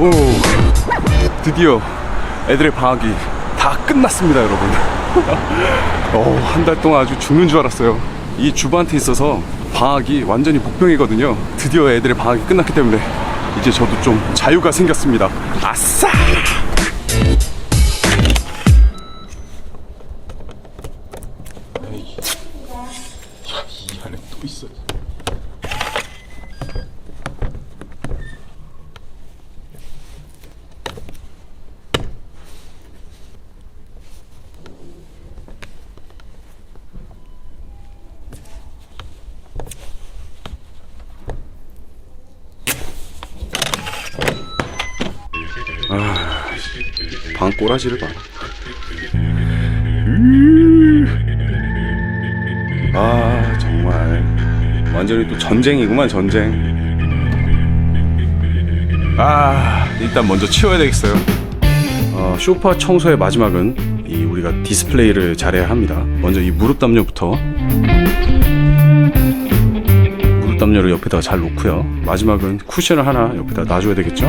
오 드디어 애들의 방학이 다 끝났습니다 여러분. 어, 한달 동안 아주 죽는 줄 알았어요. 이 주부한테 있어서 방학이 완전히 복병이거든요. 드디어 애들의 방학이 끝났기 때문에 이제 저도 좀 자유가 생겼습니다. 아싸 방 꼬라지를 봐. 아 정말 완전히 또 전쟁이구만 전쟁. 아 일단 먼저 치워야 되겠어요. 어, 쇼파 청소의 마지막은 이 우리가 디스플레이를 잘해야 합니다. 먼저 이 무릎 담요부터 무릎 담요를 옆에다가 잘 놓고요. 마지막은 쿠션을 하나 옆에다 놔줘야 되겠죠?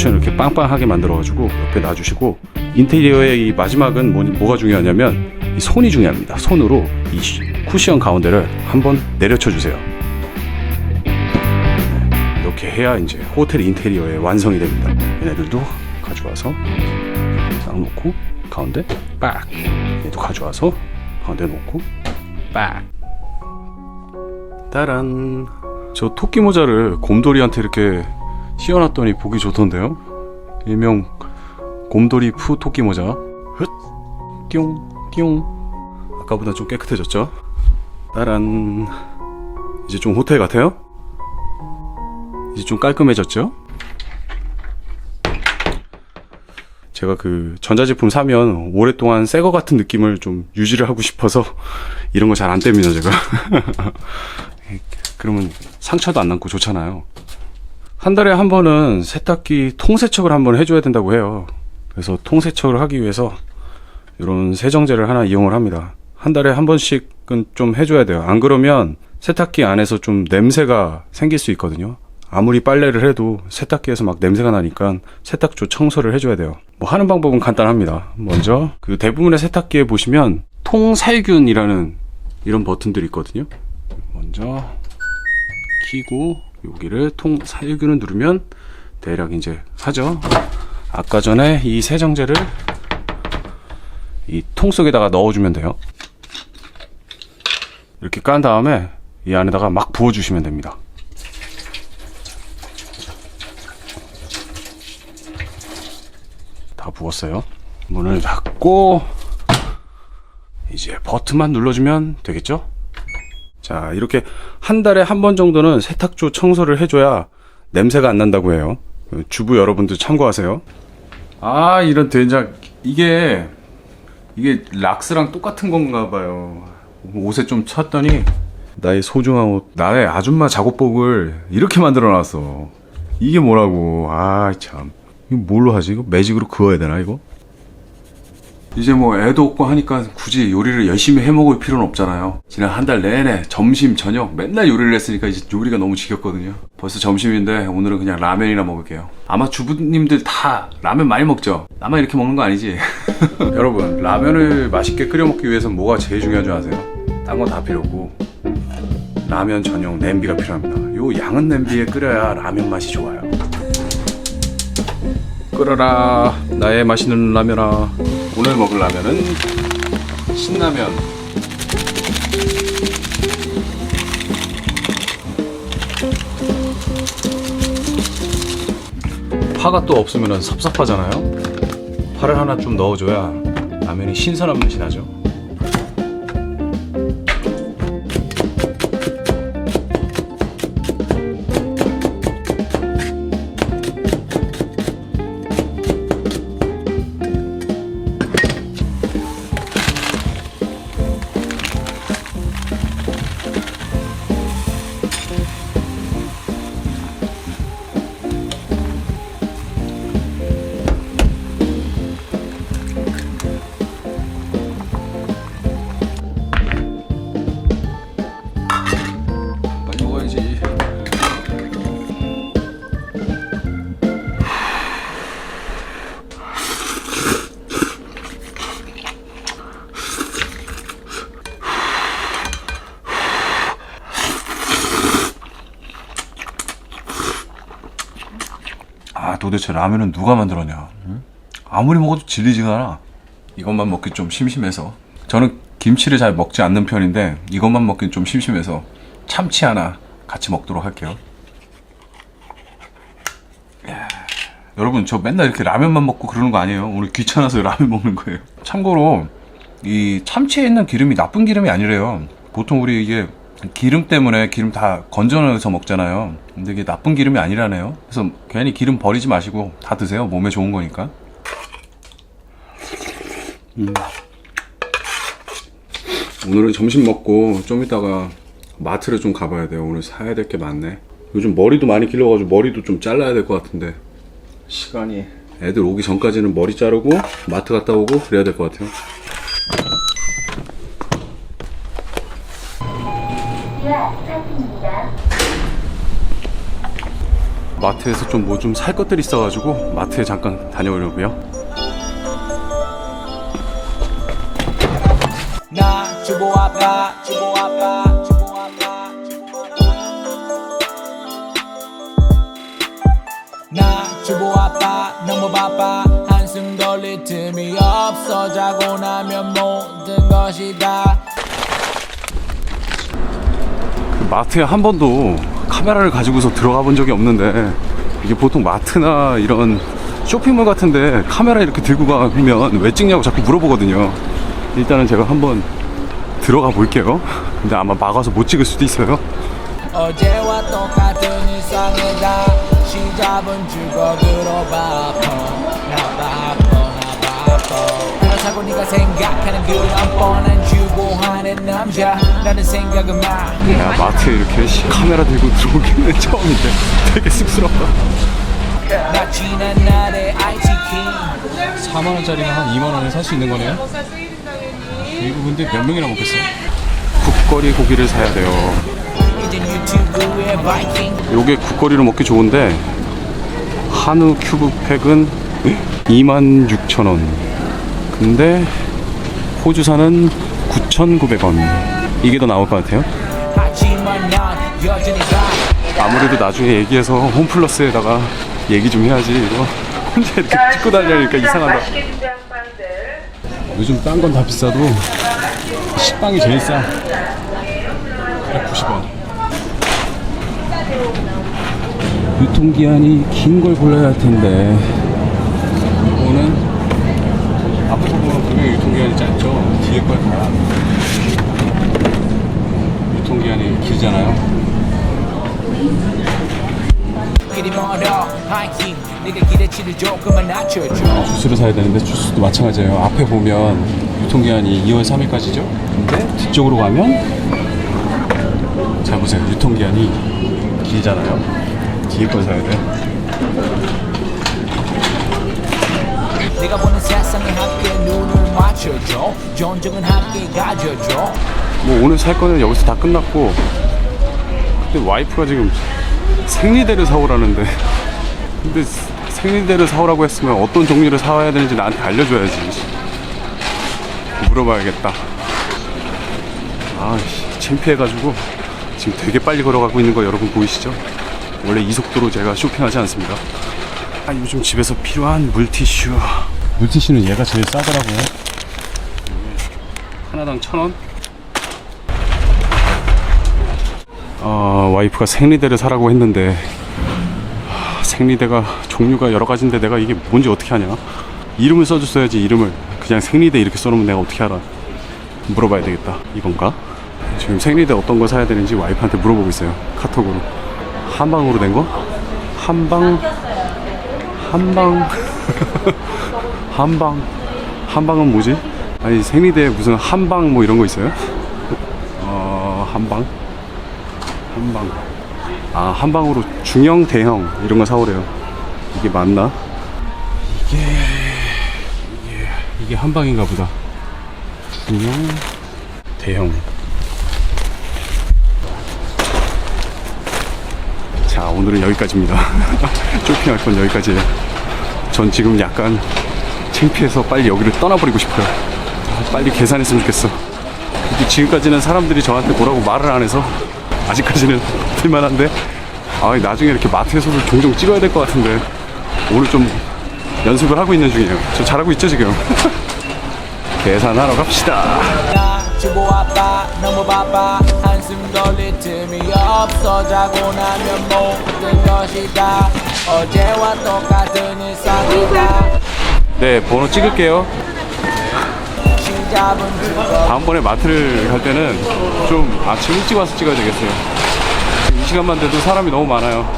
쿠션을 이렇게 빵빵하게 만들어가지고 옆에 놔주시고 인테리어의 이 마지막은 뭐, 뭐가 중요하냐면 이 손이 중요합니다. 손으로 이 시- 쿠션 가운데를 한번 내려쳐 주세요. 네, 이렇게 해야 이제 호텔 인테리어의 완성이 됩니다. 얘네들도 가져와서 딱 놓고 가운데 빡 얘도 가져와서 가운데 놓고 빡 따란 저 토끼 모자를 곰돌이한테 이렇게 씌워놨더니 보기 좋던데요? 일명 곰돌이 푸 토끼 모자. 헛 띠용 띠용. 아까보다 좀 깨끗해졌죠? 따란 이제 좀 호텔 같아요? 이제 좀 깔끔해졌죠? 제가 그 전자제품 사면 오랫동안 새 거 같은 느낌을 좀 유지를 하고 싶어서 이런 거 잘 안 뗍니다 제가. 그러면 상처도 안 남고 좋잖아요 한 달에 한 번은 세탁기 통세척을 한번 해줘야 된다고 해요. 그래서 통세척을 하기 위해서 이런 세정제를 하나 이용을 합니다. 한 달에 한 번씩은 좀 해줘야 돼요. 안 그러면 세탁기 안에서 좀 냄새가 생길 수 있거든요. 아무리 빨래를 해도 세탁기에서 막 냄새가 나니까 세탁조 청소를 해줘야 돼요. 뭐 하는 방법은 간단합니다. 먼저 그 대부분의 세탁기에 보시면 통살균이라는 이런 버튼들이 있거든요. 먼저 키고 여기를 통 살균을 누르면 대략 이제 하죠. 아까 전에 이 세정제를 이 통 속에다가 넣어주면 돼요. 이렇게 깐 다음에 이 안에다가 막 부어주시면 됩니다. 다 부었어요. 문을 닫고 이제 버튼만 눌러주면 되겠죠? 자, 이렇게 한 달에 한 번 정도는 세탁조 청소를 해줘야 냄새가 안 난다고 해요. 그 주부 여러분들 참고하세요. 아, 이런 된장. 이게, 이게 락스랑 똑같은 건가 봐요. 옷에 좀 찼더니, 나의 소중한 옷, 나의 아줌마 작업복을 이렇게 만들어 놨어. 이게 뭐라고. 아, 참. 이거 뭘로 하지? 이거 매직으로 그어야 되나, 이거? 이제 뭐 애도 없고 하니까 굳이 요리를 열심히 해 먹을 필요는 없잖아요. 지난 한 달 내내 점심 저녁 맨날 요리를 했으니까 이제 요리가 너무 지겹거든요. 벌써 점심인데 오늘은 그냥 라면이나 먹을게요. 아마 주부님들 다 라면 많이 먹죠? 나만 이렇게 먹는 거 아니지? 여러분 라면을 맛있게 끓여 먹기 위해서 뭐가 제일 중요한 줄 아세요? 딴 건 다 필요 없고 라면 전용 냄비가 필요합니다. 요 양은 냄비에 끓여야 라면 맛이 좋아요. 끓어라. 나의 맛있는 라면아. 오늘 먹을 라면은 신라면. 파가 또 없으면 섭섭하잖아요. 파를 하나 좀 넣어줘야 라면이 신선한 맛이 나죠 아 도대체 라면은 누가 만들었냐? 응? 아무리 먹어도 질리지가 않아. 이것만 먹기 좀 심심해서. 저는 김치를 잘 먹지 않는 편인데 이것만 먹기 좀 심심해서 참치 하나 같이 먹도록 할게요. 야, 여러분 저 맨날 이렇게 라면만 먹고 그러는 거 아니에요? 오늘 귀찮아서 라면 먹는 거예요. 참고로 이 참치에 있는 기름이 나쁜 기름이 아니래요. 보통 우리 이게 기름 때문에 기름 다 건져내서 먹잖아요. 근데 이게 나쁜 기름이 아니라네요. 그래서 괜히 기름 버리지 마시고 다 드세요. 몸에 좋은 거니까. 오늘은 점심 먹고 좀 이따가 마트를 좀 가봐야 돼요. 오늘 사야 될 게 많네. 요즘 머리도 많이 길러가지고 머리도 좀 잘라야 될 것 같은데 시간이 애들 오기 전까지는 머리 자르고 마트 갔다 오고 그래야 될 것 같아요. 마트에서 좀 뭐 좀 살 것들이 있어가지고 마트에 잠깐 다녀오려고요. 나 주고 아빠 주고 아빠 주고 아빠 나 주고 아빠 너무 바빠. 한숨 돌릴 틈이 없어. 자고 나면 모든 것이 다. 마트에 한 번도 카메라를 가지고서 들어가 본 적이 없는데 이게 보통 마트나 이런 쇼핑몰 같은데 카메라 이렇게 들고 가면 왜 찍냐고 자꾸 물어보거든요. 일단은 제가 한번 들어가 볼게요. 근데 아마 막아서 못 찍을 수도 있어요. 어제와 똑같은 일상을 다시 잡은 주걱으로 바빠 그렇다고 네가 생각하는 그런 뻔한 주고하는 남자 나는 생각은 마 야, 마트에 이렇게 시- 카메라 들고 들어오기는 처음인데 되게 쑥스럽다. 나 지난 날의 IT king 4만 원짜리면 한 2만 원에 살 수 있는 거네요. 이거 근데 몇 명이나 먹겠어요? 국거리 고기를 사야 돼요. 요게 국거리로 먹기 좋은데 한우 큐브 팩은 26,000원. 근데 호주산은 9,900원. 이게 더 나올 것 같아요. 아무래도 나중에 얘기해서 홈플러스에다가 얘기 좀 해야지. 이거 혼자 이렇게 찍고 다니니까 이상하다. 요즘 딴 건 다 비싸도 식빵이 제일 싸. 190원. 유통기한이 긴 걸 골라야 할 텐데. 이거는 앞에 보면 분명히 유통기한이 짧죠. 뒤에 걸 다. 유통기한이 길잖아요. 길이 멀어 하이킹 네가 기대치를 조금만 낮춰줘 주스를 사야 되는데 주스도 마찬가지예요. 앞에 보면 유통기한이 2월 3일까지죠. 근데 뒤쪽으로 가면 잘 보세요. 유통기한이 길잖아요. 뒤에 걸 사야 돼. 내가 보는 세상에 함께 눈을 맞춰줘. 존중은 함께 가져줘. 뭐 오늘 살 거는 여기서 다 끝났고 근데 와이프가 지금 생리대를 사오라는데. 근데 생리대를 사오라고 했으면 어떤 종류를 사와야 되는지 나한테 알려줘야지. 물어봐야겠다. 아씨 창피해가지고 지금 되게 빨리 걸어가고 있는 거 여러분 보이시죠? 원래 이 속도로 제가 쇼핑하지 않습니다. 아 요즘 집에서 필요한 물티슈 물티슈는 얘가 제일 싸더라고요. 하나당 천 원? 어, 와이프가 생리대를 사라고 했는데 하, 생리대가 종류가 여러 가지인데 내가 이게 뭔지 어떻게 하냐? 이름을 써줬어야지 이름을 그냥 생리대 이렇게 써놓으면 내가 어떻게 알아? 물어봐야 되겠다. 이건가? 지금 생리대 어떤 거 사야 되는지 와이프한테 물어보고 있어요. 카톡으로 한방으로 된 거? 한방 한방 한방 한방은 뭐지? 아니 생리대 무슨 한방 뭐 이런 거 있어요? 어 한방? 한방. 아 한방으로 중형 대형 이런 거 사오래요. 이게 맞나? 이게 이게 이게 한방인가 보다. 중형 대형. 자 오늘은 여기까지입니다. 쇼핑할 건 여기까지예요. 전 지금 약간 창피해서 빨리 여기를 떠나버리고 싶어요. 아, 빨리 계산했으면 좋겠어. 지금까지는 사람들이 저한테 뭐라고 말을 안 해서 아직까지는 들만한데 아 나중에 이렇게 마트에서도 종종 찍어야 될 것 같은데 오늘 좀 연습을 하고 있는 중이에요. 저 잘하고 있죠 지금? 계산하러 갑시다. 네, 번호 찍을게요. 다음번에 마트를 갈 때는 좀 아침 일찍 와서 찍어야 되겠어요. 지금 이 시간만 돼도 사람이 너무 많아요.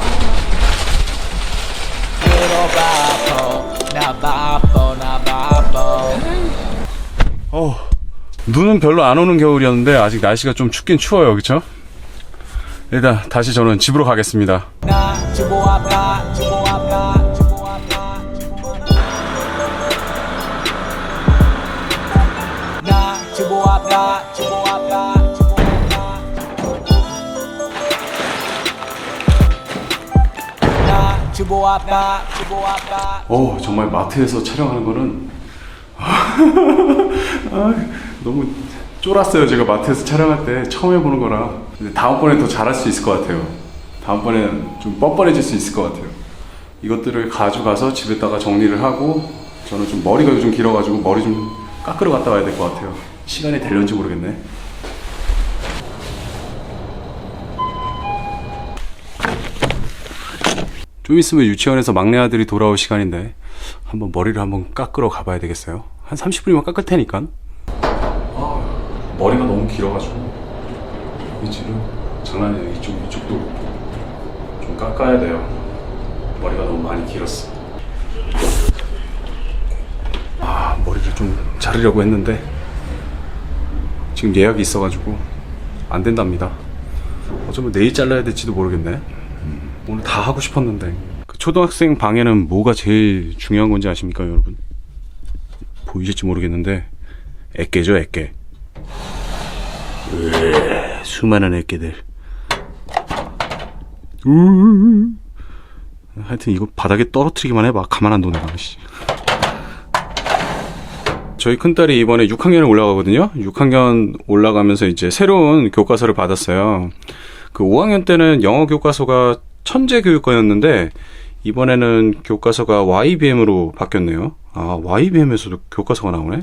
어, 눈은 별로 안 오는 겨울이었는데 아직 날씨가 좀 춥긴 추워요, 그렇죠? 일단 다시 저는 집으로 가겠습니다. 주보 아빠 주보 아빠 어, 정말 마트에서 촬영하는 거는 아, 너무 쫄았어요. 제가 마트에서 촬영할 때 처음 해보는 거라. 근데 다음번에 더 잘할 수 있을 것 같아요. 다음번에는 좀 뻔뻔해질 수 있을 것 같아요. 이것들을 가져가서 집에다가 정리를 하고 저는 좀 머리가 요즘 길어가지고 머리 좀 깎으러 갔다 와야 될 것 같아요. 시간이 될런지 모르겠네. 좀 있으면 유치원에서 막내 아들이 돌아올 시간인데 한번 머리를 한번 깎으러 가봐야 되겠어요. 한 30분이면 깎을 테니까. 아, 머리가 너무 길어가지고 위치를 장난이 아니라 이쪽 이쪽도 좀 깎아야 돼요. 머리가 너무 많이 길었어. 아 머리를 좀 자르려고 했는데 지금 예약이 있어가지고 안 된답니다. 어쩌면 내일 잘라야 될지도 모르겠네. 오늘 다 하고 싶었는데. 그 초등학생 방에는 뭐가 제일 중요한 건지 아십니까 여러분? 보이실지 모르겠는데 애깨죠 애깨. 으, 수많은 애깨들. 우. 하여튼 이거 바닥에 떨어뜨리기만 해봐 가만 안 둬 내가 씨. 저희 큰딸이 이번에 6학년에 올라가거든요? 6학년 올라가면서 이제 새로운 교과서를 받았어요. 그 5학년 때는 영어 교과서가 천재 교육과였는데 이번에는 교과서가 YBM으로 바뀌었네요. 아 YBM에서도 교과서가 나오네.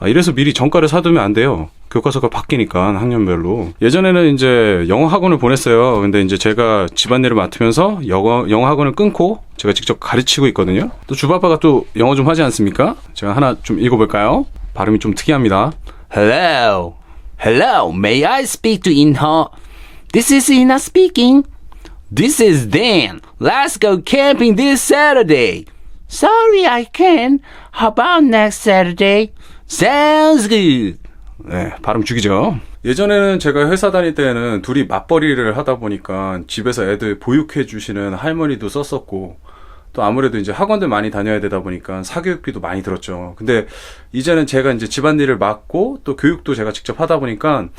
아 이래서 미리 정가를 사두면 안 돼요. 교과서가 바뀌니까 학년별로. 예전에는 이제 영어 학원을 보냈어요. 근데 이제 제가 집안일을 맡으면서 영어 영어 학원을 끊고 제가 직접 가르치고 있거든요. 또 주바빠가 또 영어 좀 하지 않습니까? 제가 하나 좀 읽어볼까요? 발음이 좀 특이합니다. Hello. Hello, may I speak to Inha? This is Inha speaking. This is Dan. Let's go camping this Saturday. Sorry, I can't. How about next Saturday? Sounds good. 네, 발음 죽이죠. 예전에는 제가 회사 다닐 때는 둘이 맞벌이를 하다 보니까 집에서 애들 보육해 주시는 할머니도 썼었고 또 아무래도 이제 학원들 많이 다녀야 되다 보니까 사교육비도 많이 들었죠. 근데 이제는 제가 이제 집안일을 맡고 또 교육도 제가 직접 하다 보니까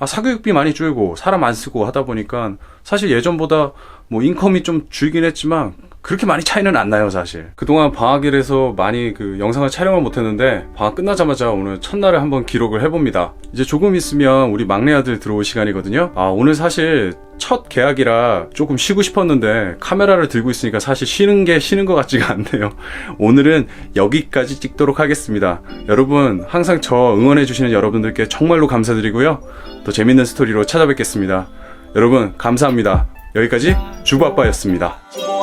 아, 사교육비 많이 줄고 사람 안 쓰고 하다 보니까 사실 예전보다 뭐 인컴이 좀 줄긴 했지만 그렇게 많이 차이는 안 나요 사실. 그동안 방학이라서 많이 그 영상을 촬영을 못했는데 방학 끝나자마자 오늘 첫날을 한번 기록을 해봅니다. 이제 조금 있으면 우리 막내 아들 들어올 시간이거든요. 아 오늘 사실 첫 계약이라 조금 쉬고 싶었는데 카메라를 들고 있으니까 사실 쉬는 게 쉬는 것 같지가 않네요. 오늘은 여기까지 찍도록 하겠습니다. 여러분 항상 저 응원해 주시는 여러분들께 정말로 감사드리고요. 더 재밌는 스토리로 찾아뵙겠습니다. 여러분 감사합니다. 여기까지 주부아빠였습니다